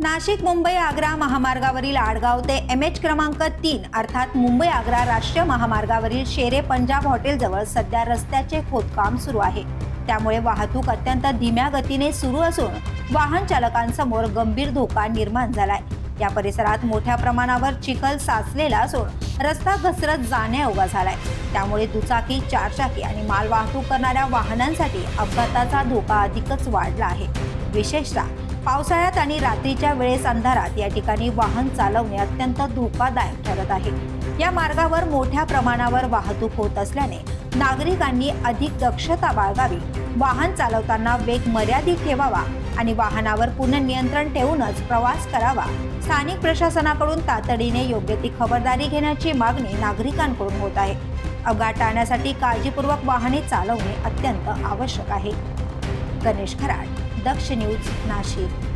नाशिक मुंबई आग्रा महामार्गावरील आडगाव ते M H क्रमांक तीन अर्थात मुंबई आग्रा राष्ट्रीय महामार्गावरील शेरे पंजाब हॉटेलजवळ सध्या रस्त्याचे खोदकाम सुरू आहे. त्यामुळे वाहतूक अत्यंत धीम्या गतीने सुरू असून वाहन चालकांसमोर गंभीर धोका निर्माण झालाय. या परिसरात मोठ्या प्रमाणावर चिखल साचलेला असून रस्ता घसरत जाण्यायोगा झालाय. त्यामुळे दुचाकी चारचाकी आणि माल वाहतूक करणाऱ्या वाहनांसाठी अपघाताचा धोका अधिकच वाढला आहे. विशेषतः पावसाळ्यात आणि रात्रीच्या वेळेस अंधारात या ठिकाणी वाहन चालवणे अत्यंत धोकादायक ठरत आहे. या मार्गावर मोठ्या प्रमाणावर वाहतूक होत असल्याने नागरिकांनी अधिक दक्षता बाळगावी. वाहन चालवताना वेग मर्यादित ठेवावा आणि वाहनावर पूर्ण नियंत्रण ठेवूनच प्रवास करावा. स्थानिक प्रशासनाकडून तातडीने योग्य ती खबरदारी घेण्याची मागणी नागरिकांकडून होत आहे. अपघात टाळण्यासाठी काळजीपूर्वक वाहने चालवणे अत्यंत आवश्यक आहे. गणेश खराड. दक्ष न्यूज नाशिक.